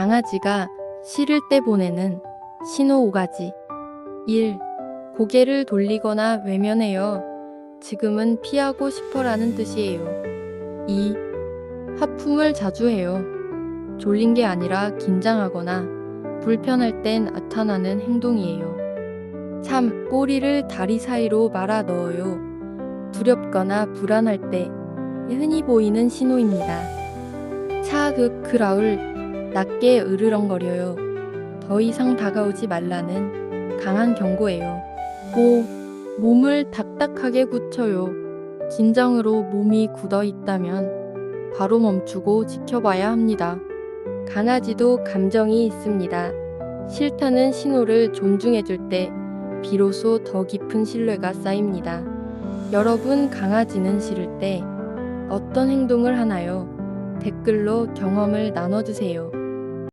강아지가 싫을 때 보내는 신호 5가지. 1. 고개를 돌리거나 외면해요. 지금은 피하고 싶어라는 뜻이에요. 2. 하품을 자주 해요. 졸린 게 아니라 긴장하거나 불편할 땐 나타나는 행동이에요. 3. 꼬리를 다리 사이로 말아 넣어요. 두렵거나 불안할 때 흔히 보이는 신호입니다. 4. 그 크라울 낮게 으르렁거려요. 더 이상 다가오지 말라는 강한 경고예요. 5. 몸을 딱딱하게 굳혀요. 긴장으로 몸이 굳어 있다면 바로 멈추고 지켜봐야 합니다. 강아지도 감정이 있습니다. 싫다는 신호를 존중해줄 때 비로소 더 깊은 신뢰가 쌓입니다. 여러분 강아지는 싫을 때 어떤 행동을 하나요? 댓글로 경험을 나눠주세요.